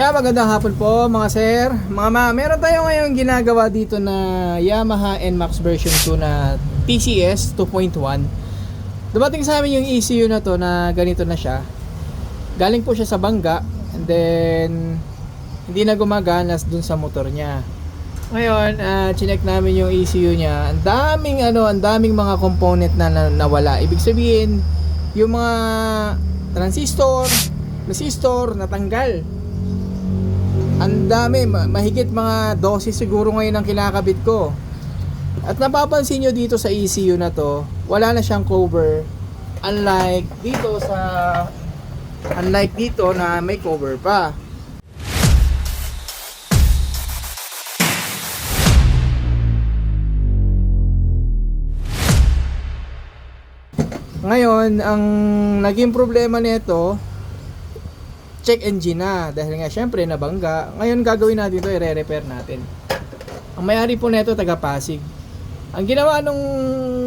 Yeah, magandang hapon po mga sir. Mga ma, meron tayo ngayon ginagawa dito na Yamaha NMAX version 2 na TCS 2.1. Dumating sa amin yung ECU na to na ganito na siya. Galing po siya sa bangga and then hindi na gumagana dun sa motor niya. Ngayon, uh, chinek namin yung ECU niya. Ang daming ano, ang daming mga component na, na nawala. Ibig sabihin, yung mga transistor, resistor natanggal. Ang dami, ma- mahigit mga 12 siguro ngayon ang kinakabit ko. At napapansin nyo dito sa ECU na to, wala na siyang cover. Unlike dito sa unlike dito na may cover pa. Ngayon, ang naging problema nito, check engine na dahil nga syempre nabangga. Ngayon gagawin natin ito, i-repair natin. Ang may-ari po nito taga Pasig. Ang ginawa nung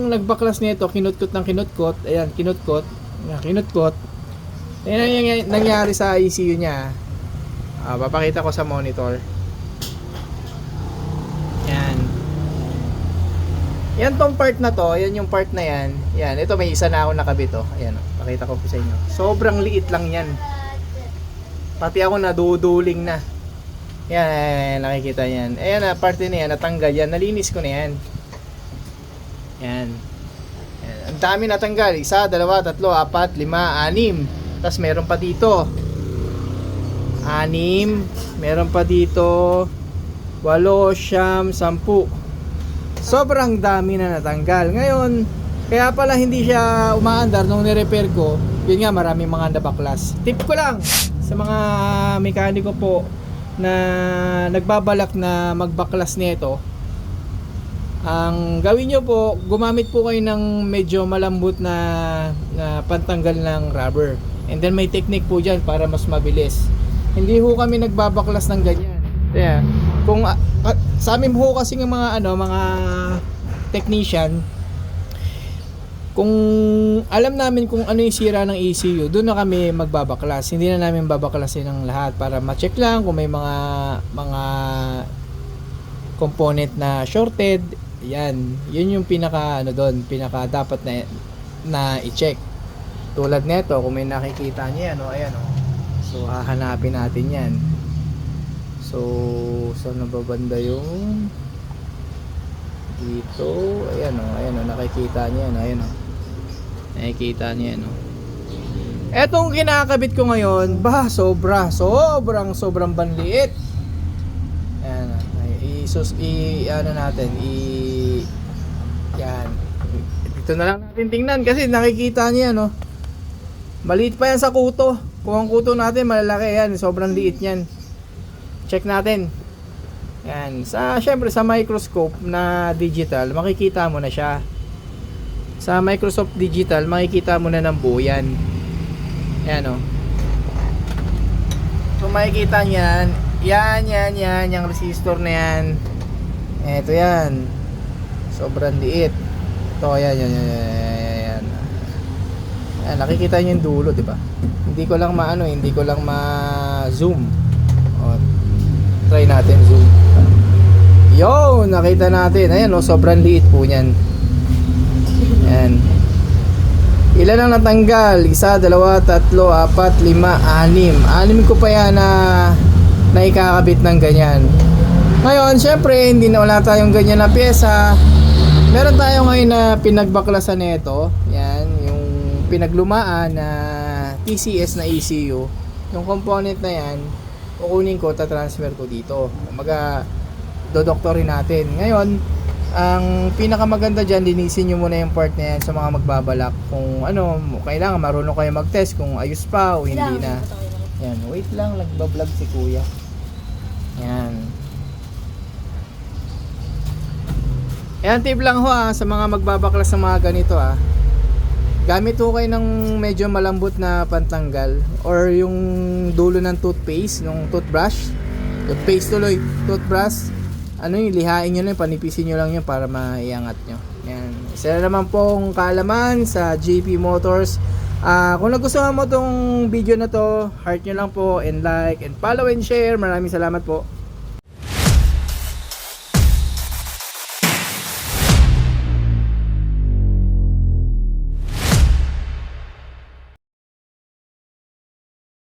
nagbaklas nito, kinutkot ng kinutkot, ayan, kinutkot, ayan, kinutkot. Ayan ang nangy- nangyari sa ECU niya. Ah, papakita ko sa monitor. Yan. Yan tong part na to, yan yung part na yan. Yan, ito may isa na ako nakabit oh. Ayan, oh, pakita ko po sa inyo. Sobrang liit lang yan. Pati ako naduduling na. Yan, ayan, nakikita yan. Ayan na, parte na yan, natanggal yan. Nalinis ko na yan. Yan. Yan. Ang dami natanggal. Isa, dalawa, tatlo, apat, lima, anim. Tapos meron pa dito. Anim. Meron pa dito. Walo, siyam, sampu. Sobrang dami na natanggal. Ngayon, kaya pala hindi siya umaandar nung nirepair ko. Yun nga, maraming mga nabaklas. Tip ko lang sa mga mekaniko po na nagbabalak na magbaklas nito. Ang gawin nyo po, gumamit po kayo ng medyo malambot na, na pantanggal ng rubber. And then may technique po dyan para mas mabilis. Hindi ho kami nagbabaklas ng ganyan. Kaya, kung ah, sa amin ho kasi ng mga ano, mga technician, kung alam namin kung ano yung sira ng ECU, doon na kami magbabaklas. Hindi na namin babaklasin ng lahat para ma-check lang kung may mga mga component na shorted. Yan, yun yung pinaka ano doon, pinaka dapat na na i-check. Tulad nito, kung may nakikita niyo yan, oh, ayan oh. So hahanapin natin 'yan. So, saan na ba banda yung dito? Ayan oh, ayan oh, nakikita niyo yan, ayan oh. Nakikita niyo yan oh. Etong kinakabit ko ngayon, bah, sobra, sobrang, sobrang banliit. Ayan, ay, isus, i, ano natin, i, yan. Dito na lang natin tingnan kasi nakikita niya, no. Maliit pa yan sa kuto. Kung ang kuto natin malalaki yan, sobrang liit yan. Check natin. Yan, sa syempre sa microscope na digital, makikita mo na siya. Sa Microsoft Digital, makikita mo na ng buo yan. Yan oh. Kung makikita niyan, yan, yan, yan, yung resistor na yan. Ito yan. Sobrang liit. Ito, yan, yan, yan, yan, yan. Ayan, nakikita niyo yung dulo, di ba? Hindi ko lang maano, hindi ko lang ma-zoom. O, try natin zoom. Yo, nakita natin. Ayan, oh, sobrang liit po niyan. Ayan. Ilan ang natanggal? Isa, dalawa, tatlo, apat, lima, anim. Anim ko pa yan na naikakabit ng ganyan. Ngayon, syempre, hindi na wala tayong ganyan na pyesa. Meron tayo ngayon na pinagbaklasan nito. Yan, yung pinaglumaan na TCS na ECU. Yung component na yan, kukunin ko, tatransfer ko dito. Kumaga, dodoktorin natin. Ngayon, ang pinakamaganda dyan, linisin nyo muna yung part na yan sa mga magbabalak. Kung ano, kailangan marunong kayo mag-test kung ayos pa o hindi na. Yan, wait lang, nagbablog si kuya. Yan. Yan, tip lang ho ah, sa mga magbabaklas ng mga ganito ah. Gamit ho kayo ng medyo malambot na pantanggal or yung dulo ng toothpaste, ng toothbrush. Toothpaste tuloy, toothbrush. Ano yung lihain nyo lang, panipisin nyo lang yun para maiangat nyo. Yan. Isa na naman pong kaalaman sa JP Motors Ah, kung nagustuhan mo tong video na to, heart nyo lang po and like and follow and share. Maraming salamat po.